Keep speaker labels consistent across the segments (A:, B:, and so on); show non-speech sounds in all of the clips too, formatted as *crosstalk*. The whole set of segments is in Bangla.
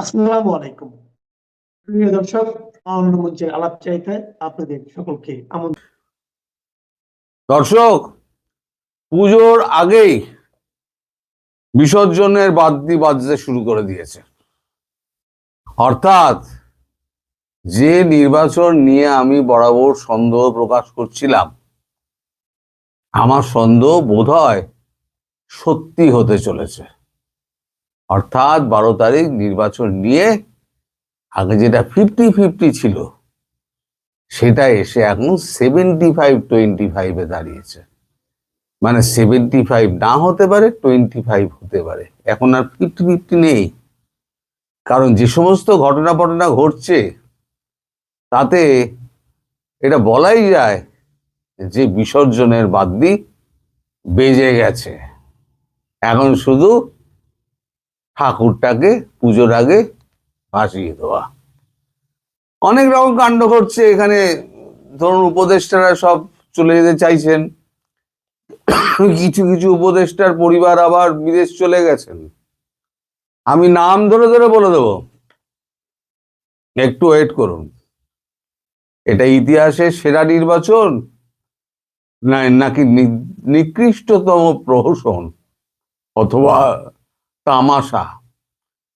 A: আসসালামু আলাইকুম। প্রিয় দর্শক মঞ্চের আলাপ চাইতে আপনাদের সকলকে
B: দর্শক, পুজোর আগেই বিসর্জনের বাদ্যি বাজতে শুরু করে দিয়েছে। অর্থাৎ যে নির্বাচন নিয়ে আমি বরাবর সন্দেহ প্রকাশ করছিলাম, আমার সন্দেহ বোধ সত্যি হতে চলেছে। অর্থাৎ বারো তারিখ নির্বাচন নিয়ে আগে যেটা ফিফটি ফিফটি ছিল, সেটা এসে এখন সেভেন্টি ফাইভ টোয়েন্টি ফাইভে দাঁড়িয়েছে। মানে সেভেন্টি ফাইভ না হতে পারে টোয়েন্টি ফাইভ হতে পারে। এখন আর ফিফটি ফিফটি নেই। কারণ যে সমস্ত ঘটনা ঘটনা ঘটছে, তাতে এটা বলাই যায় যে বিসর্জনের বাদ্যি বেজে গেছে। এখন শুধু ঠাকুরটাকে পুজোর আগে ভাসিয়ে দেওয়া। অনেক রকম কাণ্ড ঘটছে, এখানে ধরুন উপদেষ্টারা সব চলে যেতে চাইছেন। কিছু কিছু উপদেষ্টার পরিবার আবার বিদেশ চলে গেছেন। আমি নাম ধরে ধরে বলে দেব, একটু ওয়েট করুন। এটা ইতিহাসের সেরা নির্বাচন নাকি নিকৃষ্টতম প্রহসন, অথবা তামাশা।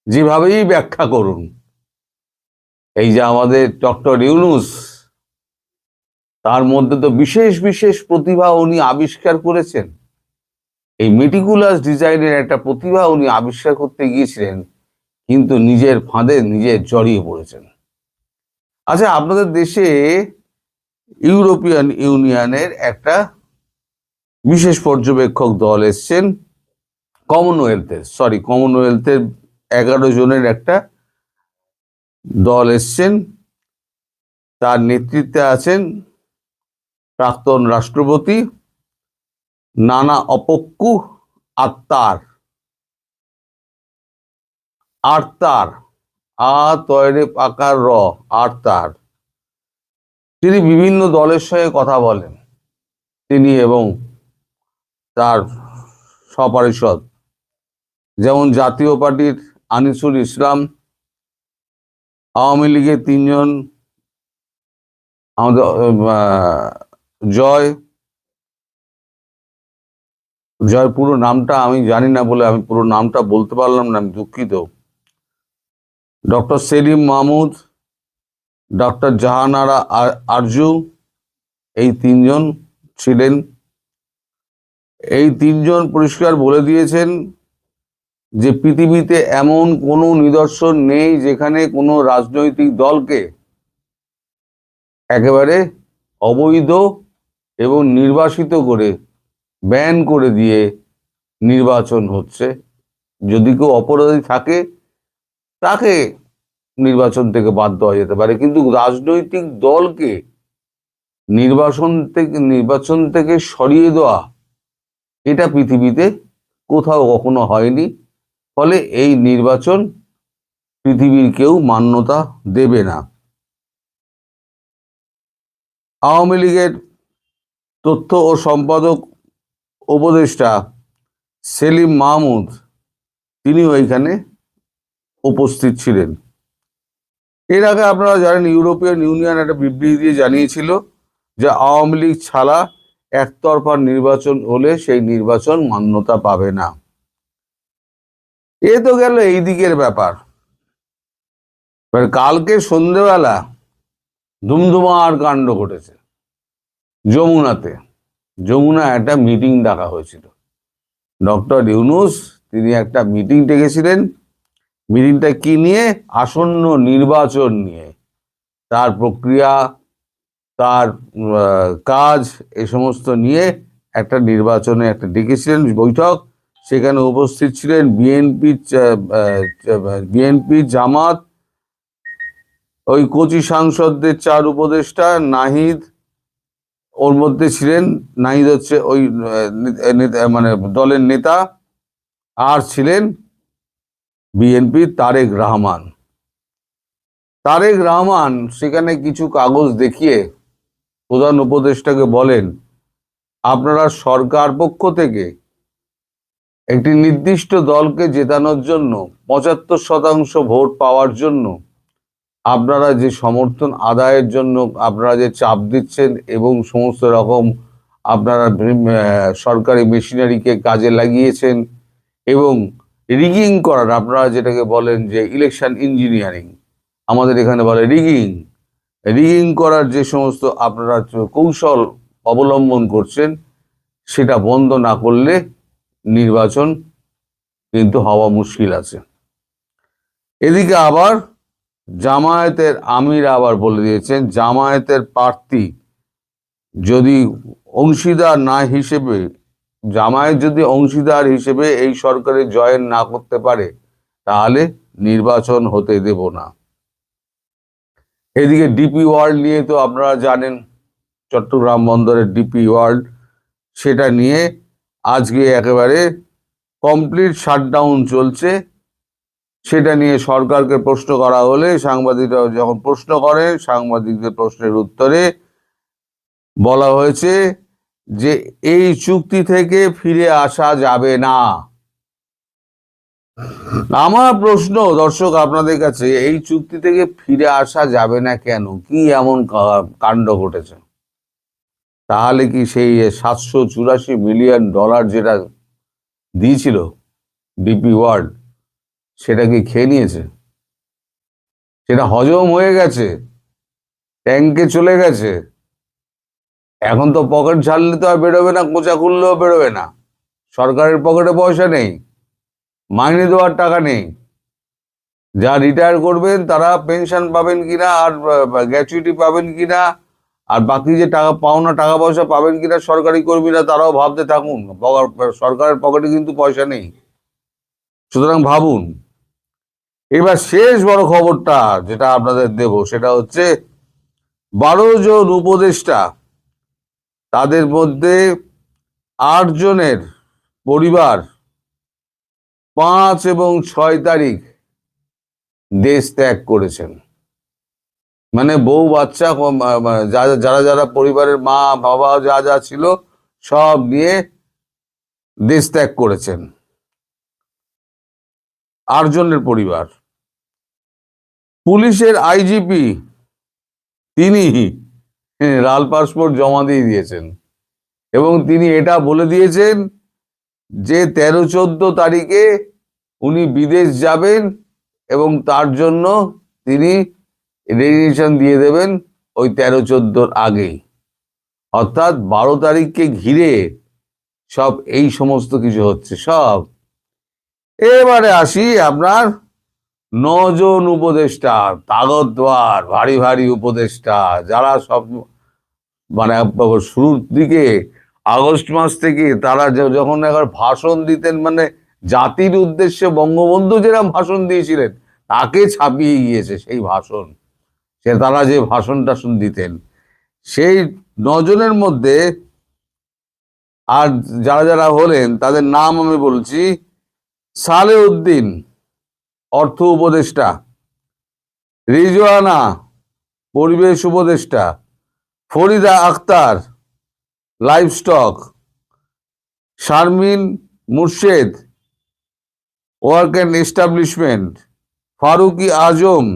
B: যেভাবেই ব্যাখ্যা করুন। এই যে আমাদের ডক্টর ইউনুস, তার মধ্যে তো বিশেষ বিশেষ প্রতিভা উনি আবিষ্কার করেছেন। এই মেটিকুলাস ডিজাইনের একটা প্রতিভা উনি আবিষ্কার করতে গিয়েছিলেন, কিন্তু নিজের ফাঁদে নিজে জড়িয়ে পড়েছেন। আচ্ছা আপনাদের দেশে ইউরোপিয়ান ইউনিয়নের একটা বিশেষ পর্যবেক্ষক দল এসছেন কমনওয়েলথের সরি কমনওয়েলথের এগারো জনের একটা দল এসছেন। তার নেতৃত্বে আছেন প্রাক্তন রাষ্ট্রপতি নানা অপক্কু আত্মার আর্তার আ তয়রে পাকার র আর্তার তিনি বিভিন্ন দলের সঙ্গে কথা বলেন। তিনি এবং তার সপারিষদ যেমন জাতীয় পার্টির আনিসুল ইসলাম, আওয়ামী লীগের তিনজন, আমাদের জয়। জয় পুরো নামটা আমি জানি না বলে আমি পুরো নামটা বলতে পারলাম না, আমি দুঃখিত। ডক্টর সেলিম মাহমুদ, ডক্টর জাহানারা আর- আরজু, এই তিনজন ছিলেন। এই তিনজন পরিষ্কার বলে দিয়েছেন যে পৃথিবীতে এমন কোনো নিদর্শন নেই যেখানে কোনো রাজনৈতিক দলকে একেবারে অবৈধ এবং নির্বাসিত করে ব্যান করে দিয়ে নির্বাচন হচ্ছে। যদি কেউ অপরাধী থাকে, তাকে নির্বাচন থেকে বাদ দেওয়া যেতে পারে। কিন্তু রাজনৈতিক দলকে নির্বাচন থেকে নির্বাচন থেকে সরিয়ে দেওয়া, এটা পৃথিবীতে কোথাও কখনো হয়নি। ফলে এই নির্বাচন পৃথিবীর কেউ মান্যতা দেবে না। আওয়ামী লীগের তথ্য ও সম্পাদক উপদেষ্টা সেলিম মাহমুদ, তিনিও এখানে উপস্থিত ছিলেন। এর আগে আপনারা জানেন ইউরোপিয়ান ইউনিয়ন একটা বিবৃতি দিয়ে জানিয়েছিল যে আওয়ামী লীগ ছাড়া একতরফা নির্বাচন হলে সেই নির্বাচন মান্যতা পাবে না। এ তো গেল এই দিকের ব্যাপার। কালকে সন্ধেবেলা ধুমধুমার কাণ্ড ঘটেছে যমুনাতে। যমুনা একটা মিটিং ডাকা হয়েছিল। ডক্টর ইউনুস, তিনি একটা মিটিং ডেকেছিলেন। মিটিংটা কি নিয়ে? আসন্ন নির্বাচন নিয়ে। তার প্রক্রিয়া, তার কাজ এ সমস্ত নিয়ে একটা নির্বাচনে একটা ডেকেছিলেন বৈঠক। সেখানে উপস্থিত ছিলেন বিএনপি বিএনপি জামাত, ওই কোচি সাংসদদের চার উপদেষ্টা নাহিদ, ওর মধ্যে ছিলেন, নাহিদ হচ্ছে ওই মানে দলের নেতা, আর ছিলেন বিএনপি তারেক রহমান। তারেক রহমান সেখানে কিছু কাগজ দেখিয়ে প্রধান উপদেষ্টাকে বলেন, আপনারা সরকার পক্ষ থেকে একটি নির্দিষ্ট দলকে জেতানোর জন্য পঁচাত্তর শতাংশ ভোট পাওয়ার জন্য আপনারা যে সমর্থন আদায়ের জন্য আপনারা যে চাপ দিচ্ছেন এবং সমস্ত রকম আপনারা সরকারি মেশিনারিকে কাজে লাগিয়েছেন এবং রিগিং করার, আপনারা যেটাকে বলেন যে ইলেকশন ইঞ্জিনিয়ারিং আমাদের এখানে বলে রিগিং রিগিং করার যে সমস্ত আপনারা কৌশল অবলম্বন করছেন, সেটা বন্ধ না করলে নির্বাচন কিন্তু হওয়া মুশকিল আছে। এদিকে আবার জামায়াতের আমির আবার বলে দিয়েছেন, জামায়াতের প্রার্থী যদি অংশীদার না হিসেবে, জামায়াত যদি অংশীদার হিসেবে এই সরকারে জয়েন না করতে পারে, তাহলে নির্বাচন হতে দেব না। এদিকে ডিপি ওয়ার্ল্ড নিয়ে তো আপনারা জানেন, চট্টগ্রাম বন্দরের ডিপি ওয়ার্ল্ড, সেটা নিয়ে আজকে একেবারে কমপ্লিট শাটডাউন চলছে। সেটা নিয়ে সরকারকে প্রশ্ন করা হলে সাংবাদিকরা যখন প্রশ্ন করে, সাংবাদিকদের প্রশ্নের উত্তরে বলা হয়েছে যে, এই চুক্তি থেকে ফিরে আসা যাবে না। আমার প্রশ্ন, দর্শক আপনাদের কাছে, এই চুক্তি থেকে ফিরে আসা যাবে না কেন? কি এমন কাণ্ড ঘটেছে? তাহলে কি সেই সাতশো চুরাশি মিলিয়ন ডলার যেটা দিয়েছিল ডিপি ওয়ার্ল্ড, সেটা কি খেয়ে নিয়েছে? সেটা হজম হয়ে গেছে ট্যাঙ্কে চলে গেছে। এখন তো পকেট ছাড়লে তো আর বেরোবে না, কোচা খুললেও বেরোবে না। সরকারের পকেটে পয়সা নেই, মাইনে দেওয়ার টাকা নেই। যা রিটায়ার করবেন তারা পেনশন পাবেন কিনা আর গ্র্যাচুইটি পাবেন কিনা আর বাকি যে টাকা পাওনা টাকা পয়সা পাবেন কিনা সরকারি কর্মীরা, তারাও ভাবতে থাকুন। সরকারের পকেটে কিন্তু পয়সা নেই। সুতরাং ভাবুন। এবার শেষ বড় খবরটা যেটা আপনাদের দেব, সেটা হচ্ছে বারো জন উপদেষ্টা, তাদের মধ্যে আট জনের পরিবার পাঁচ এবং ছয় তারিখ দেশ ত্যাগ করেছেন। মানে বউ, বাচ্চা যারা যারা পরিবারের মা, বাবা যা যা ছিল, সব নিয়ে দেশ ত্যাগ করেছেন। আটজনের পরিবার। পুলিশের আইজিপি, তিনি লাল পাসপোর্ট জমা দিয়ে দিয়েছেন। এবং তিনি এটা বলে দিয়েছেন যে, তেরো, চোদ্দ তারিখে উনি বিদেশ যাবেন এবং তার জন্য তিনি রেজিগনেশন দিয়ে দেবেন ওই তেরো চোদ্দোর আগেই। অর্থাৎ বারো তারিখকে ঘিরে সব এই সমস্ত কিছু হচ্ছে, সব। এবারে আসি আপনার নজন উপদেষ্টা তাগতবার ভারী ভারী উপদেষ্টা, যারা সব মানে শুরুর দিকে, আগস্ট মাস থেকে তারা যখন একবার ভাষণ দিতেন মানে জাতির উদ্দেশ্যে বঙ্গবন্ধু যেরকম ভাষণ দিয়েছিলেন, তাকে ছাপিয়ে গিয়েছে সেই ভাষণ। তারা যে ভাষণ টাষণ দিতেন সেই নজনের মধ্যে আর যারা যারা হলেন, তাদের নাম আমি বলছি সালে উদ্দিন অর্থ উপদেষ্টা, রিজওয়ানা, পরিবেশ উপদেষ্টা, Farida Akhter livestock, Sharmin Murshed, work and establishment, Faruki Azam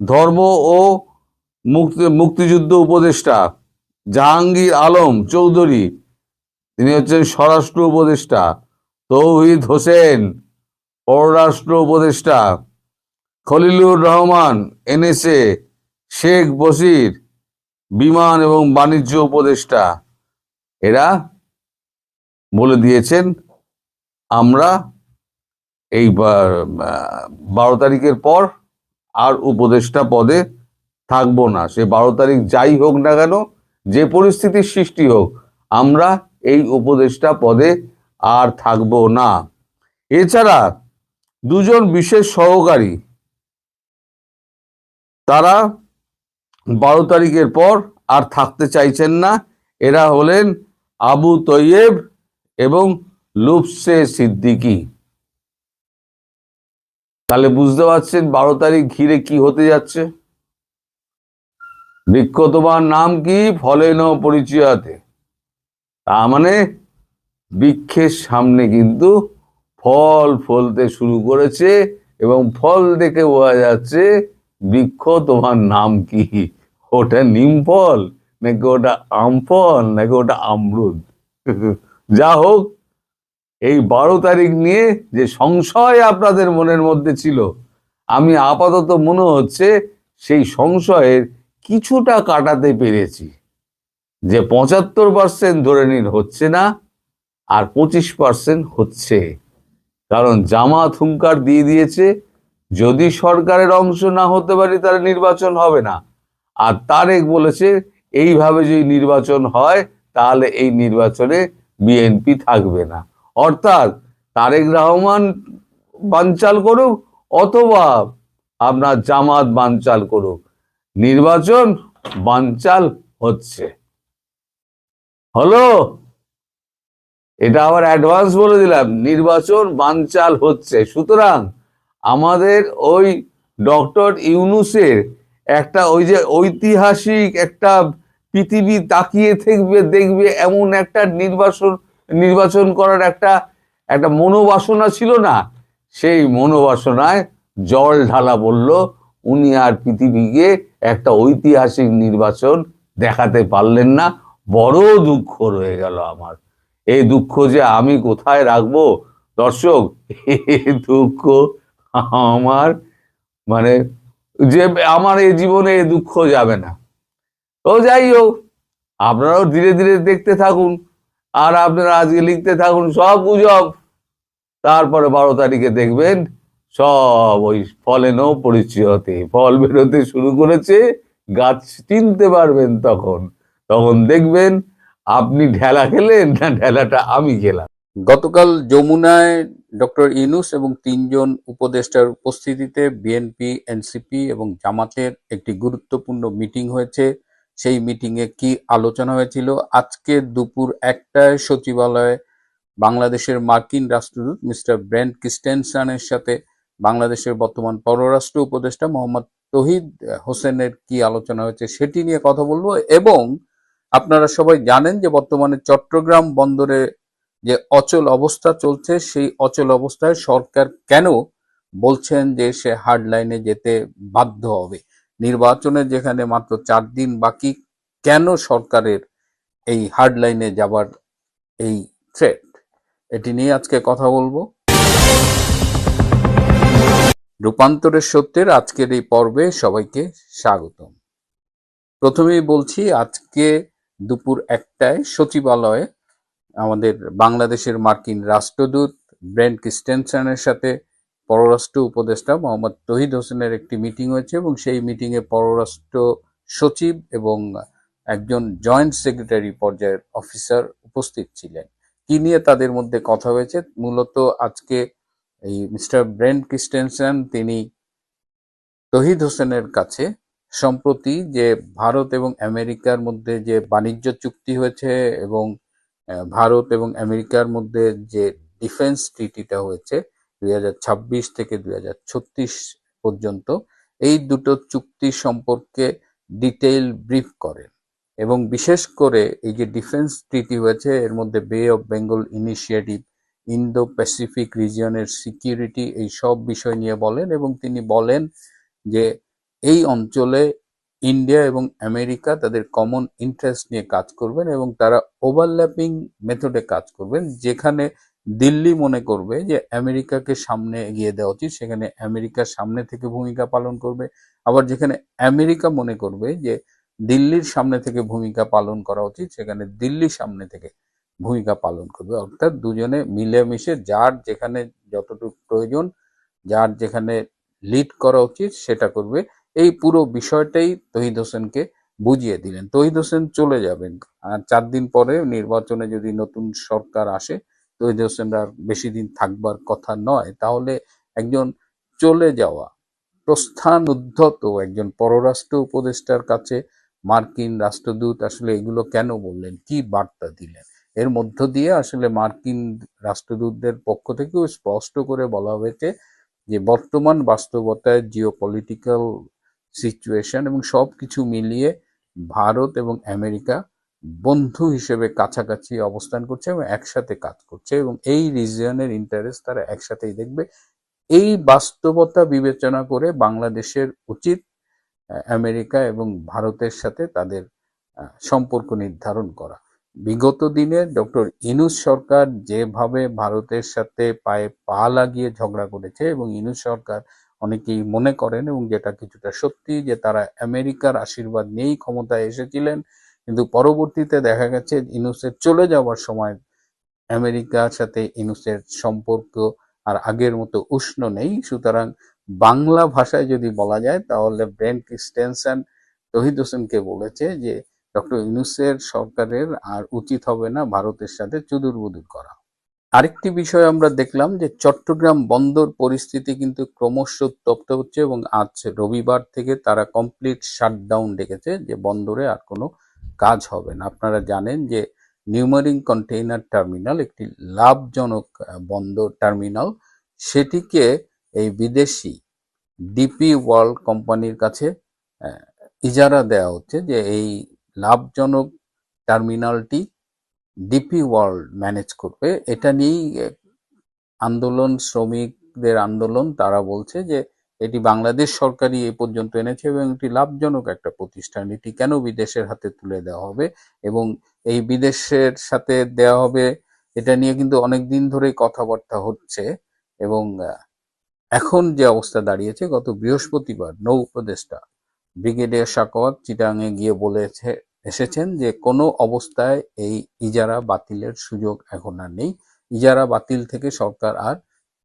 B: ধর্ম ও মুক্তি, মুক্তিযুদ্ধ উপদেষ্টা জাহাঙ্গীর আলম চৌধুরী, তিনি হচ্ছেন স্বরাষ্ট্র উপদেষ্টা। তৌহিদ হোসেন, পররাষ্ট্র উপদেষ্টা। খলিলুর রহমান, এনএসএ। শেখ বসির বিমান এবং বাণিজ্য উপদেষ্টা। এরা বলে দিয়েছেন, আমরা এই বারো তারিখের পর আর উপদেষ্টা পদে থাকব না। সে বারো তারিখ যাই হোক না কেন, যে পরিস্থিতির সৃষ্টি হোক, আমরা এই উপদেষ্টা পদে আর থাকব না। এছাড়া দুজন বিশেষ সহকারী, তারা বারো তারিখের পর আর থাকতে চাইছেন না। এরা হলেন আবু তৈয়েব এবং লুপসে সিদ্দিকী। তাহলে বুঝতে পারছেন বারো তারিখ ঘিরে কি হতে যাচ্ছে? বৃক্ষ তোমার নাম কি? ফলে ন পরিচয়াতে। তার মানে বৃক্ষের সামনে কিন্তু ফল ফলতে শুরু করেছে এবং ফল দেখে বোঝা যাচ্ছে বৃক্ষ তোমার নাম কি? ওটা নিম ফল নাকি ওটা আম ফল নাকি ওটা আমরুদ? *laughs* যা হোক এই বারো তারিখ নিয়ে যে সংশয় আপনাদের মনের মধ্যে ছিল, আমি আপাতত মনে হচ্ছে সেই সংশয়ের কিছুটা কাটাতে পেরেছি। যে পঁচাত্তর পার্সেন্ট ধরে নিন হচ্ছে না, আর পঁচিশ পার্সেন্ট হচ্ছে। কারণ জামাত হুঙ্কার দিয়ে দিয়েছে, যদি সরকারের অংশ না হতে পারি তাহলে নির্বাচন হবে না। আর তারেক বলেছে, এইভাবে যদি নির্বাচন হয় তাহলে এই নির্বাচনে বিএনপি থাকবে না। অর্থাৎ তারেক রহমান বানচাল করুক অথবা আপনার জামাত বানচাল করুক। নির্বাচন বানচাল হচ্ছে। হলো? এটা আবার অ্যাডভান্স বলে দিলাম, নির্বাচন বানচাল হচ্ছে। সুতরাং আমাদের ওই ডক্টর ইউনুসের একটা ওই যে ঐতিহাসিক একটা পৃথিবী তাকিয়ে থাকবে, দেখবে এমন একটা নির্বাচন নির্বাচন করার একটা একটা মনোবাসনা ছিল না। সেই মনোবাসনায় জল ঢালা বলল, উনি আর পৃথিবীকে একটা ঐতিহাসিক নির্বাচন দেখাতে পারলেন না। বড় দুঃখ রয়ে গেল আমার। এই দুঃখ যে আমি কোথায় রাখব? দর্শক এই দুঃখ আমার মানে যে আমার এই জীবনে এই দুঃখ যাবে না। তো যাই হোক, আপনারাও ধীরে ধীরে দেখতে থাকুন। আর আপনারা আজকে লিখতে থাকুন সব গুজব। তারপরে বারো তারিখে দেখবেন সব ওই ফলেনও পরিচয়তে ফল বেরোতে শুরু করেছে, গাছ চিনতে পারবেন তখন। তখন দেখবেন আপনি ঢেলা খেলেন না ঢেলাটা আমি খেলাম।
C: গতকাল যমুনায় ডক্টর ইউনুস এবং তিনজন উপদেষ্টার উপস্থিতিতে বিএনপি, এনসিপি এবং জামাতের একটি গুরুত্বপূর্ণ মিটিং হয়েছে। সেই মিটিংয়ে কি আলোচনা হয়েছিল? আজকে দুপুর একটায় সচিবালয়ে বাংলাদেশের মার্কিন রাষ্ট্রদূত মিস্টার ব্রেন্ট ক্রিস্টেনসনের সাথে বাংলাদেশের বর্তমান পররাষ্ট্র উপদেষ্টা মোহাম্মদ তহিদ হোসেনের কি আলোচনা হয়েছে সেটি নিয়ে কথা বলব এবং আপনারা সবাই জানেন যে বর্তমানে চট্টগ্রাম বন্দরে যে অচল অবস্থা চলছে, সেই অচল অবস্থায় সরকার কেন বলছেন যে সে হার্ড লাইনে যেতে বাধ্য হবে? নির্বাচনে যেখানে মাত্র চার দিন বাকি, কেন সরকারের এই হার্ডলাইনে যাবার এই থ্রেট এটি নিয়ে আজকে কথা বলব। রূপান্তরের সত্যের আজকের এই পর্বে সবাইকে স্বাগতম। প্রথমেই বলছি, আজকে দুপুর একটায় সচিবালয়ে আমাদের বাংলাদেশের মার্কিন রাষ্ট্রদূত ব্রেন্ট ক্রিস্টেনসনের সাথে পররাষ্ট্র উপদেষ্টা মোহাম্মদ তহিদ হোসেনের একটি মিটিং হয়েছে এবং সেই মিটিংয়ে পররাষ্ট্র সচিব এবং একজন জয়েন্ট সেক্রেটারি পর্যায়ের অফিসার উপস্থিত ছিলেন। কি নিয়ে তাদের মধ্যে কথা হয়েছে? মূলত আজকে এই মিস্টার ব্রেন্ট ক্রিস্টেনসন, তিনি তহিদ হোসেনের কাছে, সম্প্রতি যে ভারত এবং আমেরিকার মধ্যে যে বাণিজ্য চুক্তি হয়েছে এবং ভারত এবং আমেরিকার মধ্যে যে ডিফেন্স ট্রিটিটা হয়েছে দুই হাজার ছাব্বিশ থেকে দুই হাজার ছত্রিশ পর্যন্ত এই দুটো চুক্তি সম্পর্কে ডিটেইল ব্রিফ করেন এবং বিশেষ করে এই যে ডিফেন্স ট্রিটি হয়েছে, এর মধ্যে bay of Bengal initiative Indo Pacific রিজিয়নের security এই সব বিষয় নিয়ে বলেন এবং তিনি বলেন যে এই অঞ্চলে ইন্ডিয়া এবং আমেরিকা তাদের কমন ইন্টারেস্ট নিয়ে কাজ করবেন এবং তারা ওভারল্যাপিং মেথডে কাজ করবেন, যেখানে দিল্লি মনে করবে যে আমেরিকাকে সামনে এগিয়ে দেওয়া উচিত, সেখানে আমেরিকা সামনে থেকে ভূমিকা পালন করবে। আবার যেখানে আমেরিকা মনে করবে যে দিল্লির সামনে থেকে ভূমিকা পালন করা উচিত, সেখানে দিল্লি সামনে থেকে ভূমিকা পালন করবে। অর্থাৎ দুজনে মিলেমিশে যার যেখানে যতটুকু প্রয়োজন, যার যেখানে লিড করা উচিত, সেটা করবে। এই পুরো বিষয়টাই তহিদ হোসেনকে বুঝিয়ে দিলেন। তহিদ হোসেন চলে যাবেন। আর চার দিন পরে নির্বাচনে যদি নতুন সরকার আসে তহিদ হোসেন আর বেশি দিন থাকবার কথা নয়। তাহলে একজন চলে যাওয়া, প্রস্থান উদ্ধত একজন পররাষ্ট্র উপদেষ্টার কাছে মার্কিন রাষ্ট্রদূত আসলে এগুলো কেন বললেন? কি বার্তা দিলেন? এর মধ্য দিয়ে আসলে মার্কিন রাষ্ট্রদূতদের পক্ষ থেকেও স্পষ্ট করে বলা হয়েছে যে, বর্তমান বাস্তবতায় জিও পলিটিক্যাল সিচুয়েশন এবং সব কিছু মিলিয়ে ভারত এবং আমেরিকা বন্ধু হিসেবে কাছাকাছি অবস্থান করছে এবং একসাথে কাজ করছে এবং এই রিজিয়নের ইন্টারেস্ট তারা একসাথেই দেখবে। এই বাস্তবতা বিবেচনা করে বাংলাদেশের উচিত আমেরিকা এবং ভারতের সাথে তাদের সম্পর্ক নির্ধারণ করা। বিগত দিনে ডক্টর ইনুস সরকার যেভাবে ভারতের সাথে পায়ে পা লাগিয়ে ঝগড়া করেছে এবং ইনুস সরকার অনেকেই মনে করেন এবং যেটা কিছুটা সত্যি যে তারা আমেরিকার আশীর্বাদ নিয়েই ক্ষমতায় এসেছিলেন কিন্তু পরবর্তীতে দেখা গেছে ইনুসের চলে যাওয়ার সময় আমেরিকার সাথে ইনুসের সম্পর্ক আর আগের মতো উষ্ণ নেই। সুতরাং বাংলা ভাষায় যদি বলা যায়, তাহলে ব্রেন ক্রিস্টেনসন, তহিদ হোসেনকে বলেছে যে, ডক্টর ইনুসের সরকারের আর উচিত হবে না ভারতের সাথে চুদুর বুদুর করা। আরেকটি বিষয় আমরা দেখলাম যে, চট্টগ্রাম বন্দর পরিস্থিতি কিন্তু ক্রমশ উত্তপ্ত হচ্ছে এবং আজ রবিবার থেকে তারা কমপ্লিট শাটডাউন ডেকেছে যে, বন্দরে আর কোনো কাজ হবে না। আপনারা জানেন যে নিউমারিং কন্টেইনার টার্মিনাল একটি লাভজনক বন্দর টার্মিনাল। সেটিকে এই বিদেশি ডিপি ওয়ার্ল্ড কোম্পানির কাছে ইজারা দেওয়া হচ্ছে যে এই লাভজনক টার্মিনালটি ডিপি ওয়ার্ল্ড ম্যানেজ করবে। এটা নিয়েই আন্দোলন, শ্রমিকদের আন্দোলন, তারা বলছে যে এটি বাংলাদেশ সরকারই এ পর্যন্ত এনেছে এবং এটি লাভজনক একটা প্রতিষ্ঠান। এটি কেন বিদেশের হাতে তুলে দেওয়া হবে এবং এই বিদেশের সাথে দেওয়া হবে, এটা নিয়ে কিন্তু অনেক দিন ধরেই কথাবার্তা হচ্ছে এবং এখন যে অবস্থা দাঁড়িয়েছে, গত বৃহস্পতিবার নৌ উপদেষ্টা ব্রিগেডিয়ার সাকওয়াত চিটাঙে গিয়ে বলেছে, এসেছেন যে কোনো অবস্থায় এই ইজারা বাতিলের সুযোগ এখন আর নেই। ইজারা বাতিল থেকে সরকার আর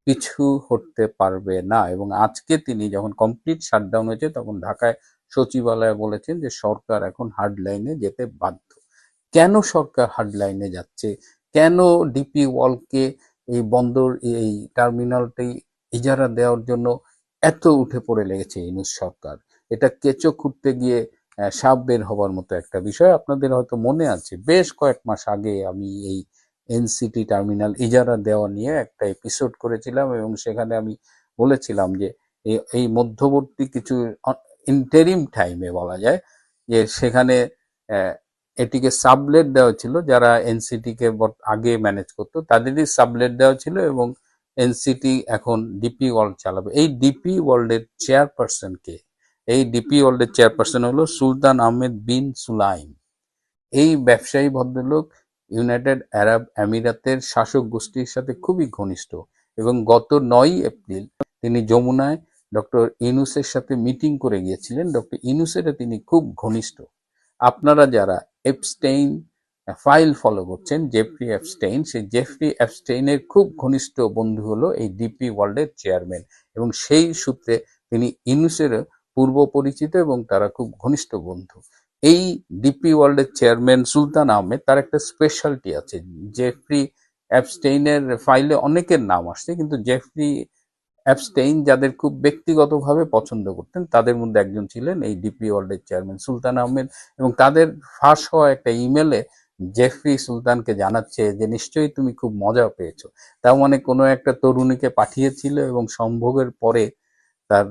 C: পিছু হটতে পারবে না। এবং আজকে তিনি যখন কমপ্লিট শাটডাউন হয়েছে, তখন ঢাকায় সচিবালয়ে বলেছেন যে, সরকার এখন হার্ড লাইনে যেতে বাধ্য। কেন সরকার হার্ড লাইনে যাচ্ছে? কেন ডিপি ওয়ালকে এই বন্দর, এই টার্মিনালটি ইজারা দেওয়ার জন্য এত উঠে পড়ে লেগেছে ইনুস সরকার? এটা কেঁচো খুঁড়তে গিয়ে সাপ বের হবার মতো একটা বিষয়। আপনাদের হয়তো মনে আছে, বেশ কয়েক মাস আগে আমি এই এনসিটি টার্মিনাল ইজারা দেওয়া নিয়ে একটা এপিসোড করেছিলাম এবং সেখানে আমি বলেছিলাম যে এই- মধ্যবর্তী কিছু ইন্টারিম টাইমে বলা যায়, যে সেখানে এটিকে সাবলেট দেওয়া ছিল, যারা এনসিটি কে আগে ম্যানেজ করতো, তাদেরই সাবলেট দেওয়া ছিল এবং এনসিটি এখন ডিপি ওয়ার্ল্ড চালাবে। এই ডিপি ওয়ার্ল্ডের চেয়ারপারসন কে? এই ডিপি ওয়ার্ল্ডের চেয়ারপারসন হলো সুলতান আহমেদ বিন সুলাইম। এই ব্যবসায়ী ভদ্রলোক ইউনাইটেড আরব আমিরাতের শাসক গোষ্ঠীর সাথে খুবই ঘনিষ্ঠ এবং গত নয় এপ্রিল তিনি যমুনায় ডক্টর ইনুসের সাথে মিটিং করে গিয়েছিলেন। ডক্টর ইনুসের তিনি খুব ঘনিষ্ঠ। আপনারা যারা এপস্টেইন ফাইল ফলো করছেন, জেফরি এপস্টেইন সেই জেফরি এপস্টেইনের খুব ঘনিষ্ঠ বন্ধু হলো এই ডিপি ওয়ার্ল্ডের চেয়ারম্যান এবং সেই সূত্রে তিনি ইনুসের পূর্ব পরিচিত এবং তারা খুব ঘনিষ্ঠ বন্ধু। এই ডিপি ওয়ার্ল্ডের চেয়ারম্যান সুলতান আহমেদ, তার একটা স্পেশালিটি আছে জেফরি অ্যাপস্টেইনের ফাইলে অনেকের নাম আসছে, কিন্তু জেফরি অ্যাপস্টেইন যাদের খুব ব্যক্তিগতভাবে পছন্দ করতেন, তাদের মধ্যে একজন ছিলেন এই ডিপি ওয়ার্ল্ডের চেয়ারম্যান সুলতান আহমেদ, এবং তাদের ফাঁস হওয়া একটা ইমেলে জেফরি সুলতানকে জানাচ্ছে যে, নিশ্চয়ই তুমি খুব মজা পেয়েছ। তার মানে কোনো একটা তরুণীকে পাঠিয়েছিল এবং সম্ভোগের পরে তার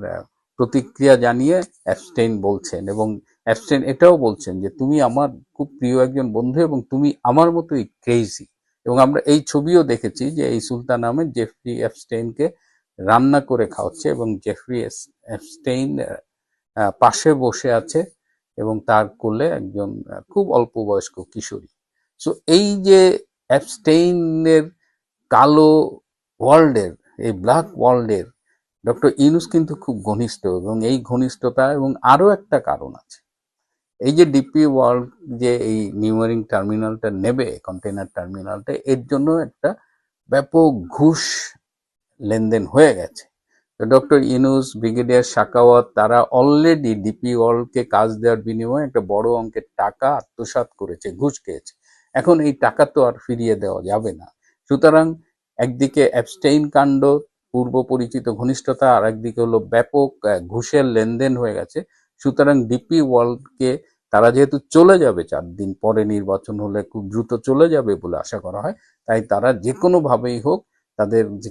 C: প্রতিক্রিয়া জানিয়ে অ্যাবস্টেইন বলছেন এবং অ্যাবস্টেইন এটাও বলছেন যে তুমি আমার খুব প্রিয় একজন বন্ধু এবং তুমি আমার মতোই ক্রেজি এবং আমরা এই ছবিও দেখেছি যে এই সুলতান আহমেদ জেফরি অ্যাবস্টেইনকে রান্না করে খাওয়াচ্ছে এবং জেফরি অ্যাবস্টেইন পাশে বসে আছে এবং তার কোলে একজন খুব অল্প বয়স্ক কিশোরী। সো এই যে অ্যাবস্টেইনের কালো ওয়ার্ল্ডের এই ব্ল্যাক ওয়ার্ল্ডের ডক্টর ইনুস কিন্তু খুব ঘনিষ্ঠ এবং এই ঘনিষ্ঠতা এবং আরও একটা কারণ আছে। এই যে ডিপি ওয়ার্ল্ড যে এই নিউমারিং টার্মিনালটা নেবে কন্টেনার টার্মিনালটা, এর জন্য একটা ব্যাপক ঘুষ লেনদেন হয়ে গেছে। তো ডক্টর ইনুস ব্রিগেডিয়ার শাকাওয়াত, তারা অলরেডি ডিপি ওয়ার্ল্ডকে কাজ দেওয়ার বিনিময়ে একটা বড় অঙ্কের টাকা আত্মসাৎ করেছে, ঘুষ খেয়েছে। এখন এই টাকা তো আর ফিরিয়ে দেওয়া যাবে না। সুতরাং একদিকে অ্যাবস্টেইন কাণ্ড পূর্ব পরিচিত ঘনিষ্ঠতা আর একদিকে হলো ব্যাপক ঘুষের লেনদেন হয়ে গেছে। সুতরাং ডিপি ওয়ার্ল্ডকে তারা যেহেতু চলে যাবে, চার দিন পরে নির্বাচন হলে খুব দ্রুত চলে যাবে বলে আশা করা হয়, তাই তারা যে কোনো ভাবেই হোক তাদের যে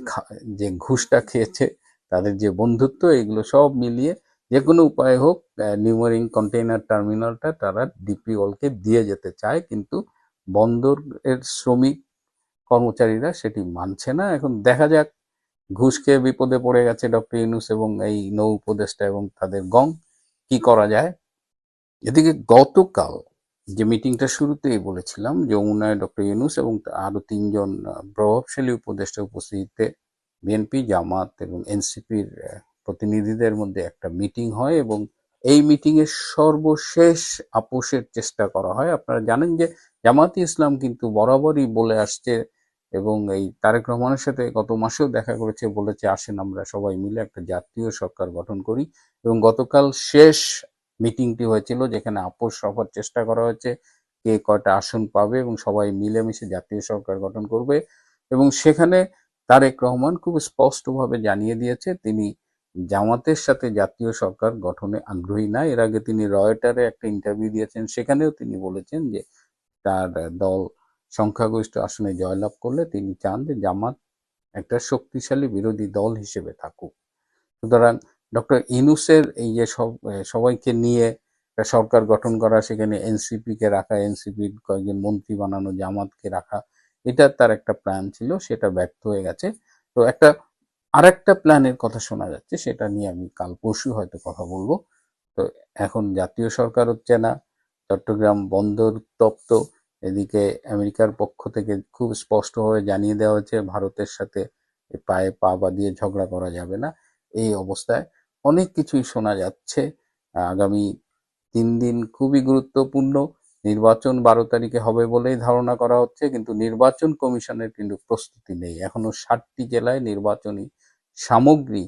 C: যে ঘুষটা খেয়েছে, তাদের যে বন্ধুত্ব, এগুলো সব মিলিয়ে যে কোনো উপায়ে হোক নিউমারিং কন্টেইনার টার্মিনালটা তারা ডিপি ওয়ার্ল্ডকে দিয়ে যেতে চায়, কিন্তু বন্দরের শ্রমিক কর্মচারীরা সেটি মানছে না। এখন দেখা যাক ঘুষ খেয়ে বিপদে পড়ে গেছে ডক্টর ইউনুস এবং এই নৌ উপদেষ্টা এবং তাদের গং, কি করা যায়? এদিকে গতকাল যে মিটিংটা শুরুতেই বলেছিলাম যমুনায় ডক্টর ইউনুস এবং আরও তিনজন প্রভাবশালী উপদেষ্টা উপস্থিতিতে বিএনপি, জামাত এবং এনসিপির প্রতিনিধিদের মধ্যে একটা মিটিং হয় এবং এই মিটিং এর সর্বশেষ আপোষের চেষ্টা করা হয়। আপনারা জানেন যে জামাতি ইসলাম কিন্তু বরাবরই বলে আসছে এবং এই তারেক রহমানের সাথে গত মাসেও দেখা করেছে, বলেছে আসেন আমরা সবাই মিলে একটা জাতীয় সরকার গঠন করি। এবং গতকাল শেষ মিটিংটি হয়েছিল যেখানে আপোষ হওয়ার চেষ্টা করা হয়েছে কে কয়টা আসন পাবে এবং সবাই মিলেমিশে জাতীয় সরকার গঠন করবে। এবং সেখানে তারেক রহমান খুব স্পষ্টভাবে জানিয়ে দিয়েছে, তিনি জামাতের সাথে জাতীয় সরকার গঠনে আগ্রহী না। এর আগে তিনি রয়টারে একটা ইন্টারভিউ দিয়েছেন, সেখানেও তিনি বলেছেন যে তার দল সংখ্যাগরিষ্ঠ আসনে জয়লাভ করলে তিনি চান যে জামাত একটা শক্তিশালী বিরোধী দল হিসেবে থাকুক। সুতরাং ডক্টর ইনুসের এই যে সব সবাইকে নিয়ে একটা সরকার গঠন করা, সেখানে এনসিপি কে রাখা, এনসিপির কয়েকজন মন্ত্রী বানানো, জামাতকে রাখা, এটা তার একটা প্ল্যান ছিল, সেটা ব্যর্থ হয়ে গেছে। তো একটা, আরেকটা প্ল্যানের কথা শোনা যাচ্ছে, সেটা নিয়ে আমি কাল পরশু হয়তো কথা বলব। তো এখন জাতীয় সরকার হচ্ছে না, চট্টগ্রাম বন্দর তপ্ত এদিকে আমেরিকার পক্ষ থেকে খুব স্পষ্টভাবে জানিয়ে দেওয়া হয়েছে, ভারতের সাথে পায়ে পা বাঁধিয়ে ঝগড়া করা যাবে না। এই অবস্থায় অনেক কিছুই শোনা যাচ্ছে। আগামী তিন দিন খুবই গুরুত্বপূর্ণ। নির্বাচন বারো তারিখে হবে বলেই ধারণা করা হচ্ছে, কিন্তু নির্বাচন কমিশনের কিন্তু প্রস্তুতি নেই। এখনও ষাটটি জেলায় নির্বাচনী সামগ্রী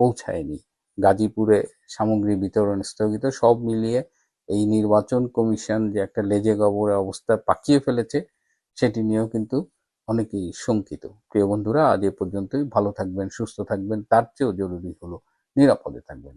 C: পৌঁছায়নি। গাজীপুরে সামগ্রী বিতরণ স্থগিত, সব মিলিয়ে এই নির্বাচন কমিশন যে একটা লেজে গবরে অবস্থা পাকিয়ে ফেলেছে, সেটি নিয়েও কিন্তু অনেকেই শঙ্কিত। প্রিয় বন্ধুরা, আজ এ পর্যন্তই। ভালো থাকবেন, সুস্থ থাকবেন, তার চেয়েও জরুরি হলো নিরাপদে থাকবেন।